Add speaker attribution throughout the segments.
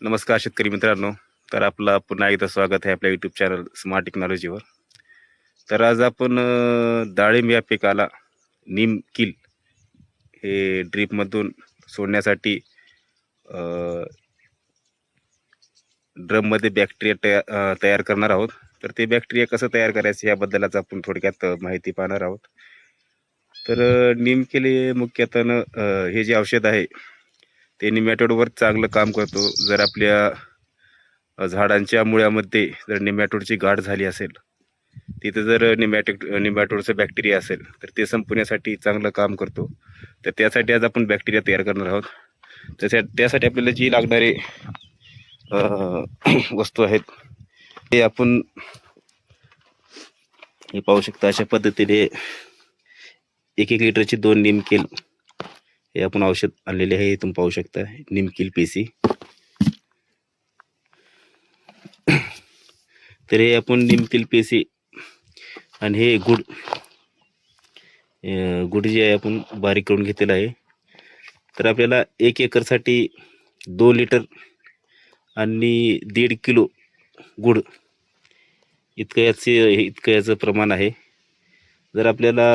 Speaker 1: नमस्कार शेतकरी मित्रांनो. तर आपलं पुन्हा एकदा स्वागत आहे आपल्या यूट्यूब चॅनल स्मार्ट टेक्नॉलॉजीवर तर आज आपण डाळिंब या पिकाला नीम किल हे ड्रीपमधून सोडण्यासाठी ड्रममध्ये बॅक्टेरिया तया तयार करणार आहोत. तर ते बॅक्टेरिया कसं तयार करायचं याबद्दलच आपण थोडक्यात माहिती पाहणार आहोत. तर नीम किल हे मुख्यतः हे जे औषध आहे ते निमॅटोडवर चांगलं काम करतो. जर आपल्या झाडांच्या मुळ्यामध्ये जर निमॅटोडची गाठ झाली असेल तिथे जर निमॅटिक निमॅटोडचं बॅक्टेरिया असेल तर ते संपवण्यासाठी चांगलं काम करतो. तर त्यासाठी आज आपण बॅक्टेरिया तयार करणार आहोत. तसे त्यासाठी आपल्याला जी लागणारे वस्तू आहेत ते आपण हे पाहू शकता अशा पद्धतीने एक एक लिटरची दोन निमकेल हे आपण औषध आणलेले आहे तुम्ही पाहू शकता. निमकिल पेसी तर हे आपण निमकिल पेसी आणि हे गुड गुड जे आहे आपण बारीक करून घेतलेलं आहे. तर आपल्याला एक एकरसाठी दोन लिटर आणि दीड किलो गुड इतकं याचे इतकं याचं प्रमाण आहे. जर आपल्याला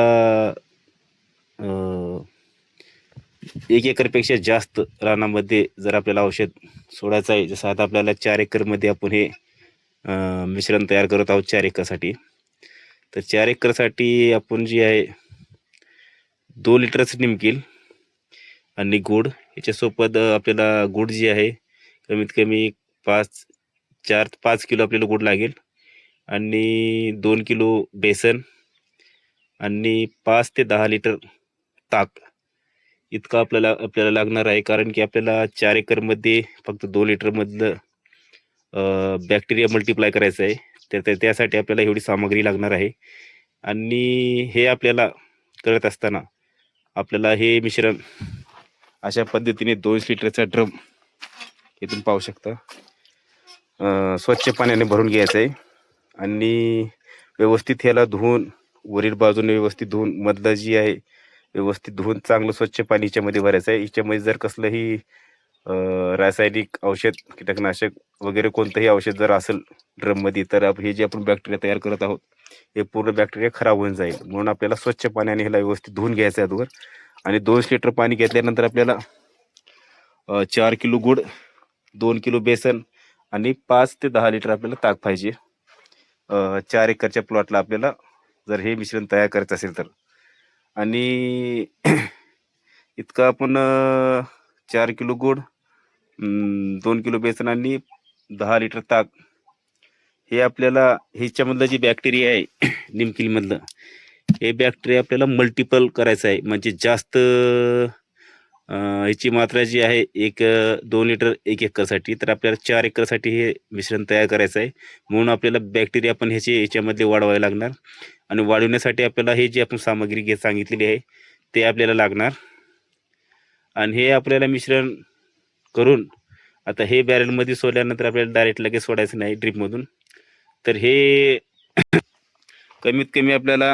Speaker 1: एक एकरपेक्षा जास्त रानामध्ये जर आपल्याला औषध सोडायचं आहे जसं आता आपल्याला चार एकरमध्ये आपण हे मिश्रण तयार करत आहोत चार एकरसाठी. तर चार एकरसाठी आपण जी आहे दोन लिटरच निमकील आणि गुड. याच्यासोबत आपल्याला गुड जी आहे कमीत कमी पाच चार पाच किलो आपल्याला गुड लागेल. आणि दोन किलो बेसन आणि पाच ते दहा लिटर ताक. इतका आपल्याला आपल्याला लागणार आहे. कारण की आपल्याला चार एकरमध्ये फक्त दोन लिटरमधलं बॅक्टेरिया मल्टिप्लाय करायचं आहे. तर त्यासाठी आपल्याला एवढी सामग्री लागणार आहे. आणि हे आपल्याला करत असताना आपल्याला हे मिश्रण अशा पद्धतीने दोनशे लिटरचा ड्रम इथून पाहू शकता. स्वच्छ पाण्याने भरून घ्यायचं आहे. आणि व्यवस्थित ह्याला धुवून वरील बाजूने व्यवस्थित धुवून मधलं जी आहे व्यवस्थित धुवून चांगलं स्वच्छ पाणी याच्यामध्ये भरायचं आहे. याच्यामध्ये जर कसलंही रासायनिक औषध कीटकनाशक वगैरे कोणतंही औषध जर असेल ड्रममध्ये तर आप- हे जे आपण बॅक्टेरिया तयार करत आहोत हे पूर्ण बॅक्टेरिया खराब होऊन जाईल. म्हणून आपल्याला स्वच्छ पाण्याने ह्याला व्यवस्थित धुवून घ्यायचं आहे अगोदर. आणि दोनशे लिटर पाणी घेतल्यानंतर आपल्याला चार किलो गुड दोन किलो बेसन आणि पाच ते दहा लिटर आपल्याला ताक पाहिजे. चार एकरच्या प्लॉटला आपल्याला जर हे मिश्रण तयार करायचं असेल तर. आणि इतकं आपण चार किलो गुड दोन किलो बेसन आणि दहा लिटर ताक हे आपल्याला ह्याच्यामधलं जे बॅक्टेरिया आहे निमकिलीमधलं हे बॅक्टेरिया आपल्याला मल्टिपल करायचं आहे. म्हणजे जास्त ह्याची मात्रा जी आहे एक दोन लिटर एक एकरसाठी. तर आपल्याला चार एकरसाठी हे मिश्रण तयार करायचं आहे. म्हणून आपल्याला बॅक्टेरिया पण ह्याचे याच्यामध्ये वाढवायला लागणार. आणि वाढवण्यासाठी आपल्याला हे जी आपण सामग्री घे सांगितलेली आहे ते आपल्याला लागणार. आणि हे आपल्याला मिश्रण करून आता हे बॅरलमध्ये सोडल्यानंतर आपल्याला डायरेक्ट लगेच सोडायचं नाही ड्रीपमधून तर हे कमीत कमी आपल्याला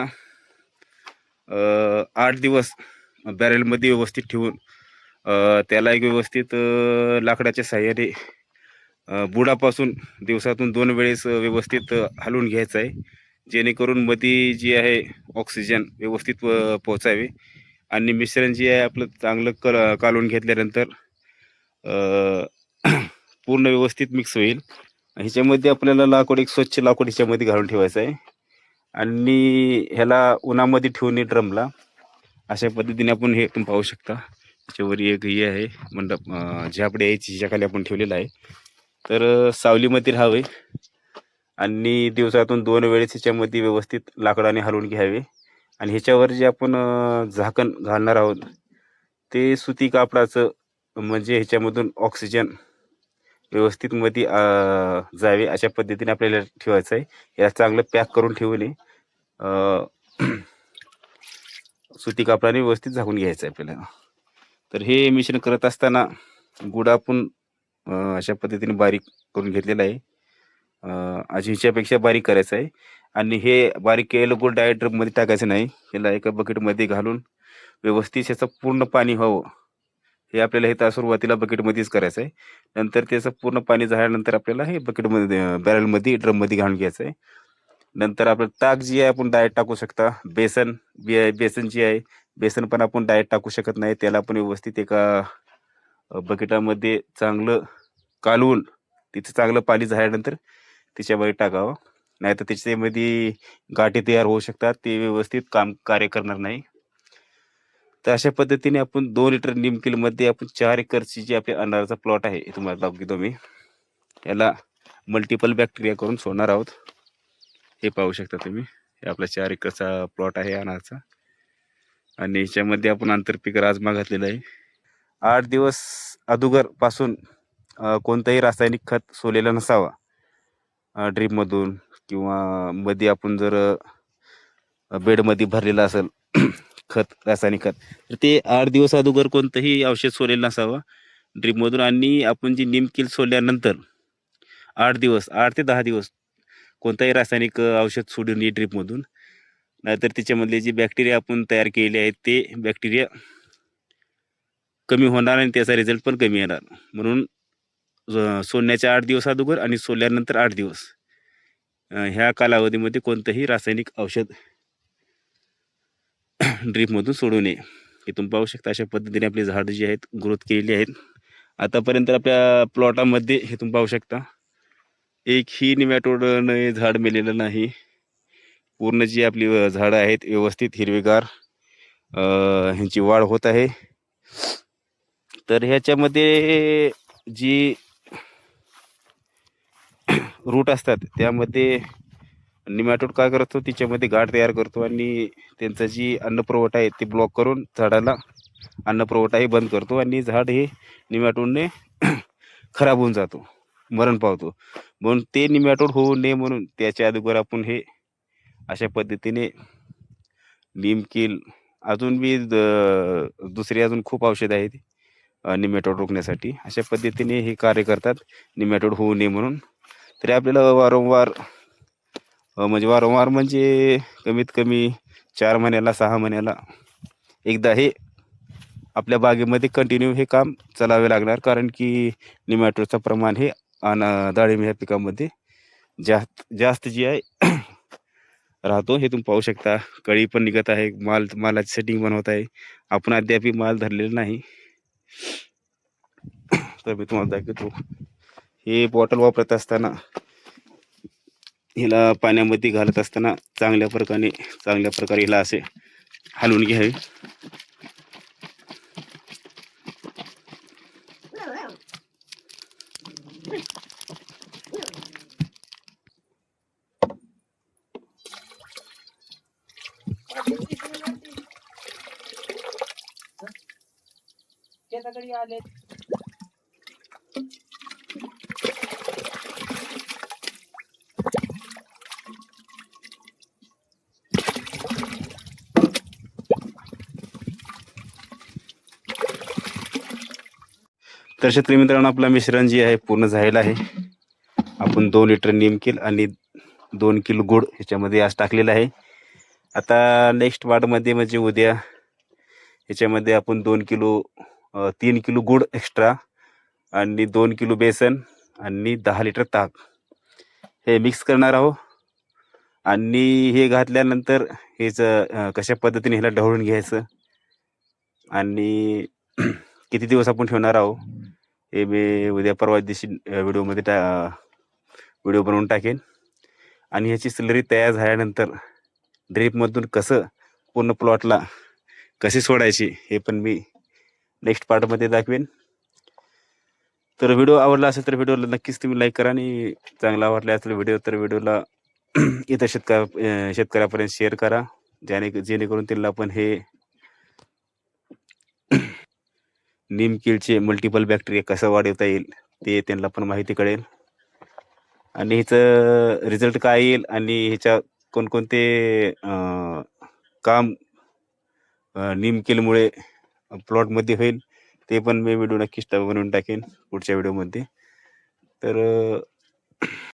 Speaker 1: आठ दिवस बॅरेलमध्ये व्यवस्थित ठेवून त्याला एक व्यवस्थित लाकडाच्या साह्याने बुडापासून दिवसातून दोन वेळेस व्यवस्थित हलवून घ्यायचं आहे. जेणेकरून मधी जी आहे ऑक्सिजन व्यवस्थित अं, पोचावे आणि मिश्रण जे आहे आपलं चांगलं कल कालवून घेतल्यानंतर पूर्ण व्यवस्थित मिक्स होईल. ह्याच्यामध्ये आपल्याला लाकूड एक स्वच्छ लाकूड ह्याच्यामध्ये घालून ठेवायचं आहे. आणि ह्याला उन्हामध्ये ठेवून ड्रमला अशा पद्धतीने आपण हे पण पाहू शकता. त्याच्यावर एक हे आहे मंडप झापडे आहे चिच्याखाली आपण ठेवलेला आहे. तर सावलीमध्ये राहावे आणि दिवसातून दोन वेळेस ह्याच्यामध्ये व्यवस्थित लाकडाने हलवून घ्यावे. आणि ह्याच्यावर जे आपण झाकण घालणार आहोत ते सुती कापडाचं म्हणजे ह्याच्यामधून ऑक्सिजन व्यवस्थित मध्ये जावे अशा पद्धतीने आपल्याला ठेवायचं आहे. याला चांगलं पॅक करून ठेवू सुती कापडाने व्यवस्थित झाकून घ्यायचं आहे आपल्याला. तर हे मिश्रण करत असताना गुड आपण अशा पद्धतीने बारीक करून घेतलेलं आहे. अजिंच्यापेक्षा बारीक करायचं आहे. आणि हे बारीक केलेलं गुड डायटमध्ये टाकायचं नाही. याला एका बकेटमध्ये घालून व्यवस्थित याचं पूर्ण पाणी व्हावं. हे आपल्याला हे तर सुरुवातीला बकेटमध्येच करायचं आहे. नंतर त्याचं पूर्ण पाणी झाल्यानंतर आपल्याला हे बकेटमध्ये बॅरलमध्ये ड्रममध्ये घालून घ्यायचं आहे. नंतर आपलं ताक जी आहे आपण डाएट टाकू शकता. बेसन बी आहे बेसन जी आहे बेसन पण आपण डाएट टाकू शकत नाही. त्याला आपण व्यवस्थित एका बकेटामध्ये चांगलं कालवून तिचं चांगलं पाणी झाल्यानंतर तिच्यामध्ये टाकावं. नाहीतर त्याच्यामध्ये गाठी तयार होऊ शकतात. ते व्यवस्थित काम कार्य करणार नाही. तर अशा पद्धतीने आपण दोन लिटर निमकिलमध्ये आपण चार एकरची जी आपल्या अनाराचा प्लॉट आहे तुम्हाला दाखवतो मी. याला मल्टिपल बॅक्टेरिया करून सोडणार आहोत. हे पाहू शकता तुम्ही. हे आपला चार एकरचा प्लॉट आहे अनारचा. आणि याच्यामध्ये आपण आंतरपीक राजमा घातलेला आहे. आठ दिवस अगोदरपासून कोणतंही रासायनिक खत सोडलेलं नसावा. ड्रीपमधून किंवा मध्ये आपण जर बेडमध्ये भरलेलं असेल खत रासायनिक खत तर ते आठ दिवस अगोदर कोणतंही औषध सोलेलं नसावं ड्रीपमधून आणि आपण जी निमकिल सोडल्यानंतर आठ दिवस आठ ते दहा दिवस कोणताही रासायनिक औषध सोडून नये ड्रीपमधून नाहीतर त्याच्यामधले जे बॅक्टेरिया आपण तयार केलेले आहेत ते बॅक्टेरिया कमी होणार आणि त्याचा रिझल्ट पण कमी येणार. म्हणून ज- सोडण्याच्या आठ दिवस अगोदर आणि सोडल्यानंतर आठ दिवस. ह्या कालावधीमध्ये कोणतंही रासायनिक औषध ड्रीपमधून सोडू नये. हे तुम्ही पाहू शकता अशा पद्धतीने आपली झाडं जी आहेत ग्रोथ केलेली आहेत. आतापर्यंत आपल्या प्लॉटामध्ये हे तुम्ही पाहू शकता. एकही निमॅटोडने झाड मेलेलं नाही. पूर्ण जी आपली झाडं आहेत व्यवस्थित हिरवीगार ह्यांची वाढ होत आहे. तर ह्याच्यामध्ये जी रूट असतात त्यामध्ये निमॅटोड काय करतो? तिच्यामध्ये गाठ तयार करतो आणि त्यांचा जी अन्नपुरवठा आहे ते ब्लॉक करून झाडाला अन्नपुरवठाही बंद करतो आणि झाड हे निमॅटोडने खराब होऊन जातो मरण पावतो. म्हणून ते निमॅटोड होऊ नये म्हणून त्याच्या अगोदर आपण हे अशा पद्धतीने लिमकील अजून बी द- दुसरी अजून खूप औषधं आहेत निमॅटोड रोखण्यासाठी. अशा पद्धतीने हे कार्य करतात निमॅटोड होऊ नये म्हणून. तरी आपल्याला वारंवार म्हणजे वारंवार म्हणजे कमीत कमी चार महिन्याला सहा महिन्याला एकदा हे आपल्या बागेमध्ये कंटिन्यू हे काम चालावे लागणार. कारण की निमॅटोडचं प्रमाण हे आणि डाळिंब ह्या पिकामध्ये जास्त जास्त जी आहे राहतो. हे तुम्ही पाहू शकता. कळी पण निघत आहे. माल मालाची सेटिंग पण होत आहे. आपण अद्याप माल धरलेला नाही. तर मी तुम्हाला दाखवतो. हे बॉटल वापरत असताना हिला पाण्यामध्ये घालत असताना चांगल्या प्रकारे चांगल्या प्रकारे हिला असे हलवून घ्यावे.
Speaker 2: शेताकडे आलेत.
Speaker 1: तर शेतकरी मित्रांनो आपलं मिश्रण जे आहे पूर्ण झालेलं आहे. आपण दोन लिटर निमकील आणि दोन किलो गुड ह्याच्यामध्ये आज टाकलेलं आहे. आता नेक्स्ट वार्डमध्ये म्हणजे उद्या ह्याच्यामध्ये आपण दोन किलो तीन किलो गुड एक्स्ट्रा आणि दोन किलो बेसन आणि दहा लिटर ताक. हे मिक्स करणार आहोत आणि हे घातल्यानंतर हेच कशा पद्धतीने ह्याला ढवळून घ्यायचं आणि किती दिवस आपण ठेवणार आहोत हे मी उद्या परवा दिवशी व्हिडिओमध्ये टा व्हिडिओ बनवून टाकेन. आणि ह्याची स्लरी तयार झाल्यानंतर ड्रीपमधून कसं पूर्ण प्लॉटला कशी सोडायची हे पण मी नेक्स्ट पार्टमध्ये दाखवेन. तर व्हिडिओ आवडला असेल तर व्हिडिओला नक्कीच तुम्ही लाईक करा आणि चांगला आवडला असेल व्हिडिओ तर व्हिडिओला इतर शेतकऱ्या शेतकऱ्यापर्यंत शेअर करा. ज्याने जेणेकरून त्यांना पण हे निमकिलचे मल्टिपल बॅक्टेरिया कसं वाढवता येईल ते त्यांना पण माहिती कळेल. आणि ह्याचं रिझल्ट काय येईल आणि ह्याच्या कोणकोणते काम निमकिलमुळे प्लॉटमध्ये होईल ते पण मी व्हिडिओ नक्कीच बनवून टाकेन पुढच्या व्हिडिओमध्ये. तर